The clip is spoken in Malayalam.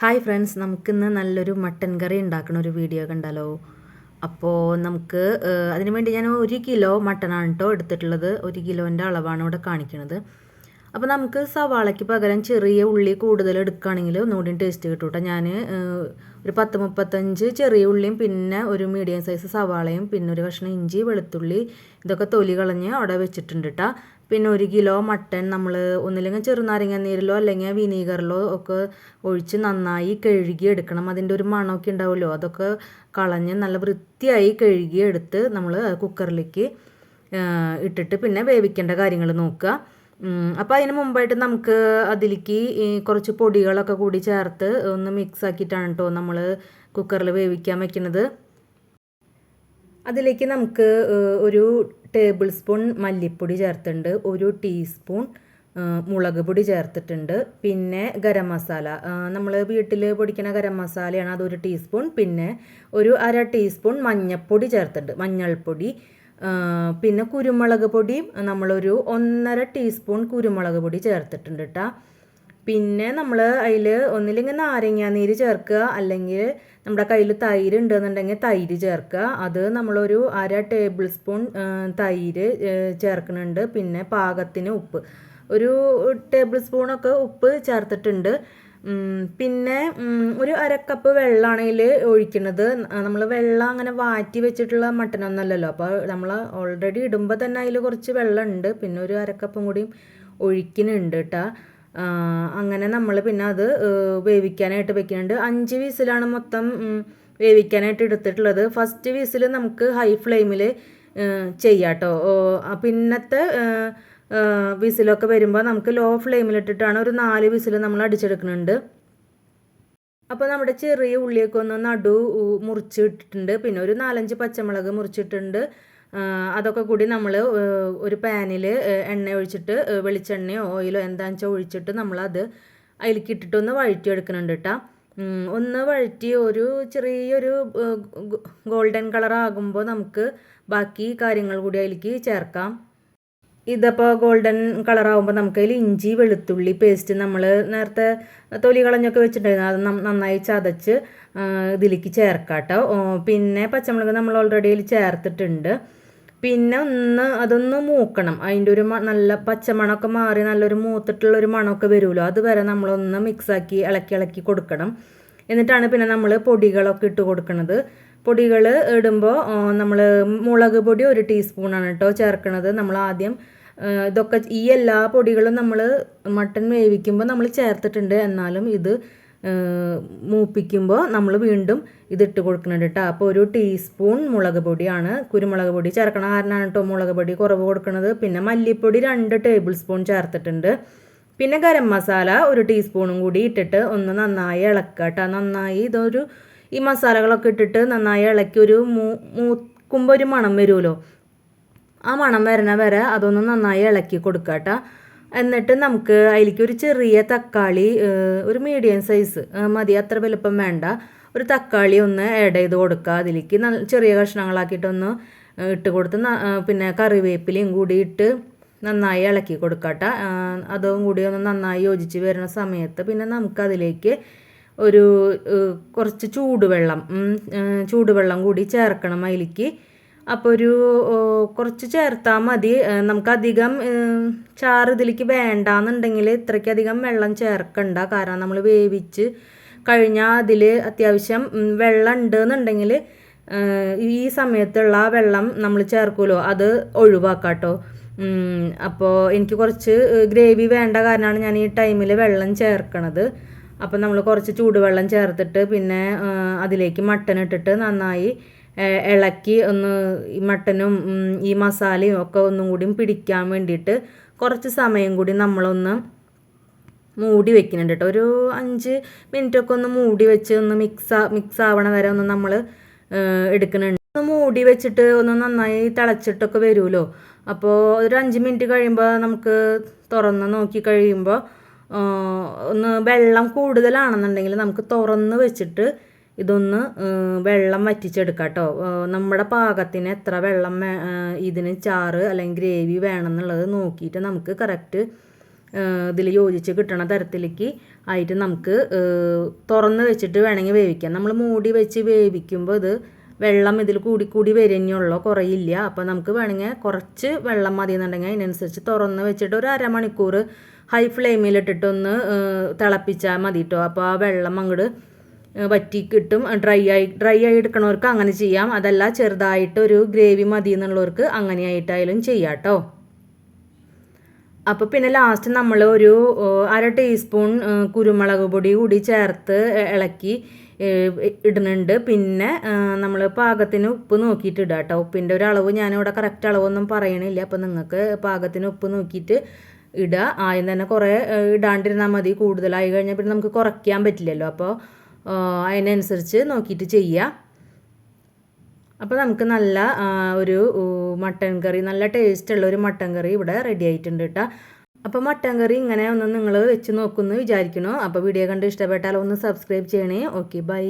ഹായ് ഫ്രണ്ട്സ് നമുക്കിന്ന് നല്ലൊരു മട്ടൻ കറി ഉണ്ടാക്കുന്ന ഒരു വീഡിയോ കണ്ടാലോ അപ്പോൾ നമുക്ക് അതിനുവേണ്ടി ഞാൻ ഒരു കിലോ മട്ടനാണ് കേട്ടോ എടുത്തിട്ടുള്ളത്. ഒരു കിലോന്റെ അളവാണ് ഇവിടെ കാണിക്കുന്നത് അപ്പോൾ നമുക്ക് സവാളയ്ക്ക് പകരം ചെറിയ ഉള്ളി കൂടുതൽ എടുക്കുകയാണെങ്കിൽ ഒന്നുകൂടി ടേസ്റ്റ് കിട്ടും കേട്ടോ. ഞാൻ ഒരു പത്ത് മുപ്പത്തഞ്ച് ചെറിയ ഉള്ളിയും പിന്നെ ഒരു മീഡിയം സൈസ് സവാളയും പിന്നെ ഒരു കഷ്ണം ഇഞ്ചി വെളുത്തുള്ളി ഇതൊക്കെ തൊലി കളഞ്ഞ് അവിടെ വെച്ചിട്ടുണ്ട് കേട്ടോ. പിന്നെ ഒരു കിലോ മട്ടൻ നമ്മൾ ഒന്നില്ലെങ്കിൽ ചെറുനാരങ്ങ നീരിലോ അല്ലെങ്കിൽ വിനീഗറിലോ ഒക്കെ ഒഴിച്ച് നന്നായി കഴുകി എടുക്കണം. അതിന്റെ ഒരു മണമൊക്കെ ഉണ്ടാവുമല്ലോ. അതൊക്കെ കളഞ്ഞ് നല്ല വൃത്തിയായി കഴുകി എടുത്ത് നമ്മൾ കുക്കറിലേക്ക് ഇട്ടിട്ട് പിന്നെ വേവിക്കേണ്ട കാര്യങ്ങൾ നോക്കുക. അപ്പോൾ അതിന് മുമ്പായിട്ട് നമുക്ക് അതിലേക്ക് കുറച്ച് പൊടികളൊക്കെ കൂടി ചേർത്ത് ഒന്ന് മിക്സ് ആക്കിയിട്ടാണ് കേട്ടോ നമ്മൾ കുക്കറിൽ വേവിക്കാൻ വെക്കുന്നത്. അതിലേക്ക് നമുക്ക് ഒരു ടേബിൾ സ്പൂൺ മല്ലിപ്പൊടി ചേർത്തിട്ടുണ്ട് ഒരു ടീസ്പൂൺ മുളക് പൊടി ചേർത്തിട്ടുണ്ട് പിന്നെ ഗരം മസാല. നമ്മൾ വീട്ടിൽ പൊടിക്കുന്ന ഗരം മസാലയാണ് അതൊരു ടീസ്പൂൺ പിന്നെ ഒരു അര ടീസ്പൂൺ മഞ്ഞൾപ്പൊടി ചേർത്തിട്ടുണ്ട് മഞ്ഞൾപ്പൊടി പിന്നെ കുരുമുളക് പൊടി നമ്മളൊരു ഒന്നര ടീസ്പൂൺ കുരുമുളക് പൊടി ചേർത്തിട്ടുണ്ട് കേട്ടോ പിന്നെ നമ്മൾ അതിൽ ഒന്നില്ലെങ്കിൽ നാരങ്ങ നീര് ചേർക്കുക. അല്ലെങ്കിൽ നമ്മുടെ കയ്യിൽ തൈര് ഉണ്ടെന്നുണ്ടെങ്കിൽ തൈര് ചേർക്കുക. അത് നമ്മളൊരു അര ടേബിൾ സ്പൂൺ തൈര് ചേർക്കുന്നുണ്ട് പിന്നെ പാകത്തിന് ഉപ്പ്. ഒരു ടേബിൾ സ്പൂണൊക്കെ ഉപ്പ് ചേർത്തിട്ടുണ്ട്. പിന്നെ ഒരു അരക്കപ്പ് കപ്പ് വെള്ളമാണെങ്കിൽ ഒഴിക്കുന്നത്. നമ്മൾ വെള്ളം അങ്ങനെ വാറ്റി വെച്ചിട്ടുള്ള മട്ടനൊന്നല്ലല്ലോ അപ്പോൾ നമ്മൾ ഓൾറെഡി ഇടുമ്പോൾ തന്നെ അതിൽ കുറച്ച് വെള്ളമുണ്ട്. പിന്നെ ഒരു അരക്കപ്പും കൂടിയും ഒഴിക്കുന്നുണ്ട് കേട്ടോ അങ്ങനെ നമ്മൾ പിന്നെ അത് വേവിക്കാനായിട്ട് വെക്കുന്നുണ്ട്. അഞ്ച് വീസിലാണ് മൊത്തം വേവിക്കാനായിട്ട് എടുത്തിട്ടുള്ളത്. ഫസ്റ്റ് വീസിൽ നമുക്ക് ഹൈ ഫ്ലെയിമിൽ ചെയ്യാം കേട്ടോ പിന്നത്തെ വിസിലൊക്കെ വരുമ്പോൾ നമുക്ക് ലോ ഫ്ലെയിമിലിട്ടിട്ടാണ് ഒരു നാല് വിസിൽ നമ്മൾ അടിച്ചെടുക്കുന്നുണ്ട്. അപ്പോൾ നമ്മുടെ ചെറിയ ഉള്ളിയൊക്കെ ഒന്ന് നടു മുറിച്ചിട്ടിട്ടുണ്ട് പിന്നെ ഒരു നാലഞ്ച് പച്ചമുളക് മുറിച്ചിട്ടുണ്ട്. അതൊക്കെ കൂടി നമ്മൾ ഒരു പാനിൽ എണ്ണ ഒഴിച്ചിട്ട് വെളിച്ചെണ്ണയോ ഓയിലോ എന്താണെന്ന് വെച്ചാൽ ഒഴിച്ചിട്ട് നമ്മളത് അതിലേക്ക് ഇട്ടിട്ടൊന്ന് വഴറ്റിയെടുക്കുന്നുണ്ട് കേട്ടോ ഒന്ന് വഴറ്റി ഒരു ചെറിയൊരു ഗോൾഡൻ കളർ ആകുമ്പോൾ നമുക്ക് ബാക്കി കാര്യങ്ങൾ കൂടി അതിലേക്ക് ചേർക്കാം. ഇതിപ്പോൾ ഗോൾഡൻ കളർ ആകുമ്പോൾ നമുക്ക് അതിൽ ഇഞ്ചി വെളുത്തുള്ളി പേസ്റ്റ് നമ്മൾ നേരത്തെ തൊലി കളഞ്ഞൊക്കെ വെച്ചിട്ടുണ്ടായിരുന്നു. അത് നന്നായി ചതച്ച് ഇതിലേക്ക് ചേർക്കാം കേട്ടോ പിന്നെ പച്ചമുളക് നമ്മൾ ഓൾറെഡി അതിൽ ചേർത്തിട്ടുണ്ട്. പിന്നെ ഒന്ന് അതൊന്ന് മൂക്കണം. അതിന്റെ ഒരു നല്ല പച്ചമണമൊക്കെ മാറി നല്ലൊരു മൂത്തിട്ടുള്ള ഒരു മണമൊക്കെ വരുമല്ലോ. അതുവരെ നമ്മളൊന്ന് മിക്സാക്കി ഇളക്കി ഇളക്കി കൊടുക്കണം. എന്നിട്ടാണ് പിന്നെ നമ്മൾ പൊടികളൊക്കെ ഇട്ട് കൊടുക്കുന്നത് പൊടികൾ ഇടുമ്പോൾ നമ്മൾ മുളക് പൊടി ഒരു ടീസ്പൂണാണ് കേട്ടോ ചേർക്കുന്നത് നമ്മൾ ആദ്യം ഇതൊക്കെ ഈ എല്ലാ പൊടികളും നമ്മൾ മട്ടൺ വേവിക്കുമ്പോൾ നമ്മൾ ചേർത്തിട്ടുണ്ട്. എന്നാലും ഇത് മൂപ്പിക്കുമ്പോൾ നമ്മൾ വീണ്ടും ഇതിട്ട് കൊടുക്കുന്നുണ്ട് കേട്ടോ അപ്പോൾ ഒരു ടീസ്പൂൺ മുളക് പൊടിയാണ് കുരുമുളക് പൊടി ചേർക്കണ. കാരണമാണ് കേട്ടോ മുളക് പൊടി കുറവ് കൊടുക്കുന്നത് പിന്നെ മല്ലിപ്പൊടി രണ്ട് ടേബിൾ സ്പൂൺ ചേർത്തിട്ടുണ്ട്. പിന്നെ ഗരം മസാല ഒരു ടീസ്പൂണും കൂടി ഇട്ടിട്ട് ഒന്ന് നന്നായി ഇളക്കുക കേട്ടോ നന്നായി ഇതൊരു ഈ മസാലകളൊക്കെ ഇട്ടിട്ട് നന്നായി ഇളക്കി ഒരു മൂ മൂക്കുമ്പോൾ ഒരു മണം വരുമല്ലോ ആ മണം വരണ വരെ അതൊന്ന് നന്നായി ഇളക്കി കൊടുക്കുക കേട്ടോ. എന്നിട്ട് നമുക്ക് അതിലേക്ക് ഒരു ചെറിയ തക്കാളി ഒരു മീഡിയം സൈസ് മതി അത്ര വലുപ്പം വേണ്ട. ഒരു തക്കാളി ഒന്ന് ആഡ് ചെയ്ത് കൊടുക്കുക. അതിലേക്ക് നല്ല ചെറിയ കഷ്ണങ്ങളാക്കിയിട്ടൊന്ന് ഇട്ട് കൊടുത്ത് പിന്നെ കറിവേപ്പിലയും കൂടി ഇട്ട് നന്നായി ഇളക്കി കൊടുക്കട്ടെ അതും കൂടി ഒന്ന് നന്നായി യോജിച്ച് വരുന്ന സമയത്ത് പിന്നെ നമുക്കതിലേക്ക് ഒരു കുറച്ച് ചൂടുവെള്ളം ചൂടുവെള്ളം കൂടി ചേർക്കണം അതിലേക്ക്. അപ്പോൾ ഒരു കുറച്ച് ചേർത്താൽ മതി. നമുക്കധികം ചാറ് ഇതിലേക്ക് വേണ്ടാന്നുണ്ടെങ്കിൽ ഇത്രയ്ക്കധികം വെള്ളം ചേർക്കണ്ട. കാരണം നമ്മൾ വേവിച്ച് കഴിഞ്ഞാൽ അതിൽ അത്യാവശ്യം വെള്ളം വെള്ളം ഉണ്ടെന്നുണ്ടെങ്കിൽ ഈ സമയത്തുള്ള വെള്ളം നമ്മൾ ചേർക്കുമല്ലോ അത് ഒഴിവാക്കാം കേട്ടോ അപ്പോൾ എനിക്ക് കുറച്ച് ഗ്രേവി വേണ്ട കാരണമാണ് ഞാൻ ഈ ടൈമിൽ വെള്ളം ചേർക്കണത്. അപ്പോൾ നമ്മൾ കുറച്ച് ചൂടുവെള്ളം ചേർത്തിട്ട് പിന്നെ അതിലേക്ക് മട്ടൻ ഇട്ടിട്ട് നന്നായി ഇളക്കി ഒന്ന് ഈ മട്ടനും ഈ മസാലയും ഒക്കെ ഒന്നും കൂടി പിടിക്കാൻ വേണ്ടിയിട്ട് കുറച്ച് സമയം കൂടി നമ്മളൊന്ന് മൂടി വെക്കുന്നുണ്ട് കേട്ടോ. ഒരു അഞ്ച് മിനിറ്റൊക്കെ ഒന്ന് മൂടി വെച്ച് ഒന്ന് മിക്സ് മിക്സ് ആവണ വരെ ഒന്ന് നമ്മൾ എടുക്കുന്നുണ്ട്. ഒന്ന് മൂടി വെച്ചിട്ട് ഒന്ന് നന്നായി തിളച്ചിട്ടൊക്കെ വരുമല്ലോ. അപ്പോൾ ഒരു അഞ്ച് മിനിറ്റ് കഴിയുമ്പോൾ നമുക്ക് തുറന്ന് നോക്കി കഴിയുമ്പോൾ ഒന്ന് വെള്ളം കൂടുതലാണെന്നുണ്ടെങ്കിൽ നമുക്ക് തുറന്ന് വെച്ചിട്ട് ഇതൊന്ന് വെള്ളം വറ്റിച്ചെടുക്കാം കേട്ടോ നമ്മുടെ പാകത്തിന് എത്ര വെള്ളം ഇതിന് ചാറ് അല്ലെങ്കിൽ ഗ്രേവി വേണമെന്നുള്ളത് നോക്കിയിട്ട് നമുക്ക് കറക്റ്റ് ഇതിൽ യോജിച്ച് കിട്ടണ തരത്തിലേക്ക് ആയിട്ട് നമുക്ക് തുറന്ന് വെച്ചിട്ട് വേണമെങ്കിൽ വേവിക്കാം. നമ്മൾ മൂടി വെച്ച് വേവിക്കുമ്പോൾ ഇത് വെള്ളം ഇതിൽ കൂടി കൂടി വരുന്നുള്ളൂ കുറയില്ല. അപ്പോൾ നമുക്ക് വേണമെങ്കിൽ കുറച്ച് വെള്ളം മതി എന്നുണ്ടെങ്കിൽ അതിനനുസരിച്ച് തുറന്ന് വെച്ചിട്ട് ഒരു അരമണിക്കൂർ ഹൈ ഫ്ലെയിമിലിട്ടിട്ടൊന്ന് തിളപ്പിച്ചാൽ മതി കേട്ടോ അപ്പോൾ ആ വെള്ളം അങ്ങോട്ട് വറ്റി കിട്ടും ഡ്രൈ ആയി ഡ്രൈ ആയി എടുക്കണവർക്ക് അങ്ങനെ ചെയ്യാം. അതല്ല ചെറുതായിട്ട് ഒരു ഗ്രേവി മതി എന്നുള്ളവർക്ക് അങ്ങനെയായിട്ടായാലും ചെയ്യാം കേട്ടോ അപ്പോൾ പിന്നെ ലാസ്റ്റ് നമ്മൾ ഒരു അര ടീസ്പൂൺ കുരുമുളക് പൊടി കൂടി ചേർത്ത് ഇളക്കി ഇടുന്നുണ്ട്. പിന്നെ നമ്മൾ പാകത്തിന് ഉപ്പ് നോക്കിയിട്ട് ഇടുക കേട്ടോ ഉപ്പിന്റെ ഒരു അളവ് ഞാനിവിടെ കറക്റ്റ് അളവൊന്നും പറയണില്ല. അപ്പോൾ നിങ്ങൾക്ക് പാകത്തിന് ഉപ്പ് നോക്കിയിട്ട് ഇടുക ആദ്യം തന്നെ കുറേ ഇടാണ്ടിരുന്നാൽ മതി. കൂടുതലായി കഴിഞ്ഞാൽ പിന്നെ നമുക്ക് കുറയ്ക്കാൻ പറ്റില്ലല്ലോ. അപ്പോൾ അതിനനുസരിച്ച് നോക്കിയിട്ട് ചെയ്യുക അപ്പോൾ നമുക്ക് നല്ല ഒരു മട്ടൻ കറി നല്ല ടേസ്റ്റുള്ള ഒരു മട്ടൻ കറി ഇവിടെ റെഡി ആയിട്ടുണ്ട് കേട്ടോ അപ്പോൾ മട്ടൻ കറി ഇങ്ങനെ ഒന്ന് നിങ്ങൾ വെച്ച് നോക്കുമെന്ന് വിചാരിക്കണോ. അപ്പോൾ വീഡിയോ കണ്ട് ഇഷ്ടപ്പെട്ടാൽ ഒന്ന് സബ്സ്ക്രൈബ് ചെയ്യണേ. Okay bye